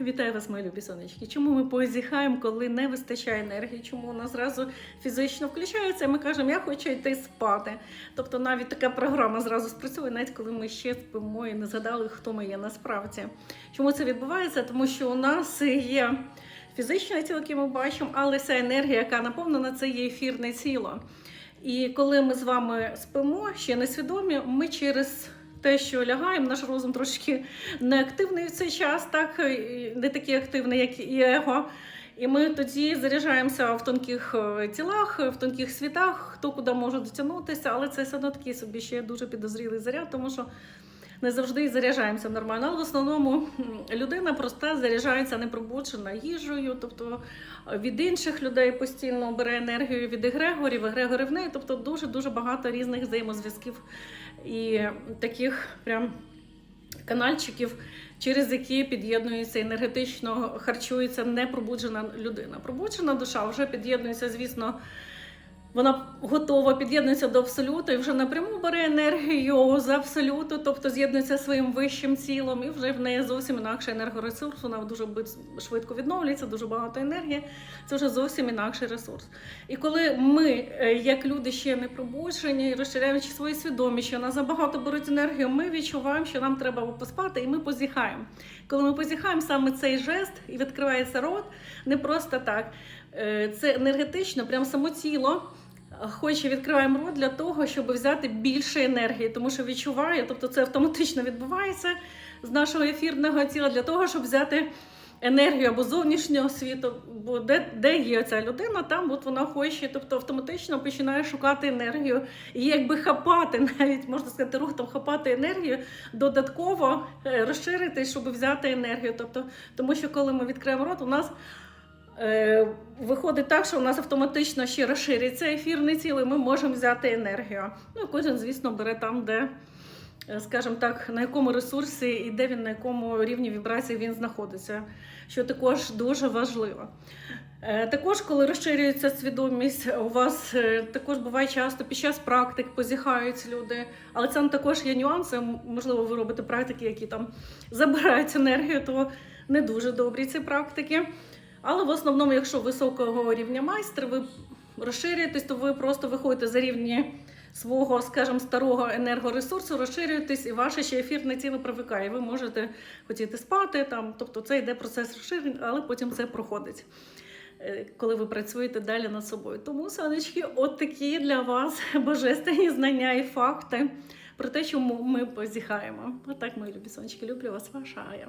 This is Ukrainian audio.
Вітаю вас, мої любі сонечки. Чому ми позіхаємо, коли не вистачає енергії? Чому нас зразу фізично включається? Ми кажемо, я хочу йти спати. Тобто навіть така програма зразу спрацьовує, навіть коли ми ще спимо і не згадали, хто ми є насправді. Чому це відбувається? Тому що у нас є фізичне тіло, яке ми бачимо, але вся енергія, яка наповнена, це є ефірне тіло. І коли ми з вами спимо, ще несвідомі, ми через те, що лягаємо, наш розум трошки неактивний в цей час, так не такий активний, як і его. І ми тоді заряджаємося в тонких е, тілах, в тонких світах, хто куди може дотягнутися, але це все одно такий собі ще дуже підозрілий заряд, тому що не завжди заряджаємося нормально. Але в основному людина проста заряджається непробуджена їжею, тобто е, від інших людей постійно бере енергію від егрегорів, егрегори в неї, тобто дуже дуже багато різних взаємозв'язків і таких прям канальчиків, через які під'єднується енергетично, харчується непробуджена людина. Пробуджена душа вже під'єднується, звісно. Вона готова під'єднується до абсолюту і вже напряму бере енергію з абсолюту, тобто з'єднується своїм вищим тілом, і вже в неї зовсім інакший енергоресурс. Вона дуже швидко відновлюється, дуже багато енергії. Це вже зовсім інакший ресурс. І коли ми, е, як люди, ще не пробуджені, розширяючи свою свідомість, що нас забагато беруть енергію, ми відчуваємо, що нам треба поспати, і ми позіхаємо. Коли ми позіхаємо, саме цей жест і відкривається рот, не просто так. Е, Це енергетично, прям само тіло. Хоче відкриваємо рот для того, щоб взяти більше енергії, тому що відчуває, тобто це автоматично відбувається з нашого ефірного тіла для того, щоб взяти енергію або зовнішнього світу, бо де, де є ця людина, там от вона хоче, тобто автоматично починає шукати енергію і якби хапати, навіть можна сказати, рухом хапати енергію, додатково е, розширити, щоб взяти енергію. Тобто, тому що коли ми відкриємо рот, у нас Виходить так, що у нас автоматично ще розшириться ефірне тіло, і ми можемо взяти енергію. Ну, кожен, звісно, бере там, де, е, скажімо так, на якому ресурсі і де він на якому рівні вібрації він знаходиться, що також дуже важливо. Е, Також, коли розширюється свідомість, у вас е, також буває часто під час практик позіхають люди, але це також є нюанси. Можливо, ви робите практики, які там забирають енергію, то не дуже добрі ці практики. Але в основному, якщо високого рівня майстер, ви розширюєтесь, то ви просто виходите за рівні свого, скажімо, старого енергоресурсу, розширюєтесь, і ваше ще ефірне тіло привикає. Ви можете хотіти спати, там, тобто це йде процес розширення, але потім це проходить. е, Коли ви працюєте далі над собою. Тому, сонечки, от такі для вас божественні знання і факти про те, чому ми позіхаємо. Отак, мої любі сонечки, люблю вас, ваша Ая.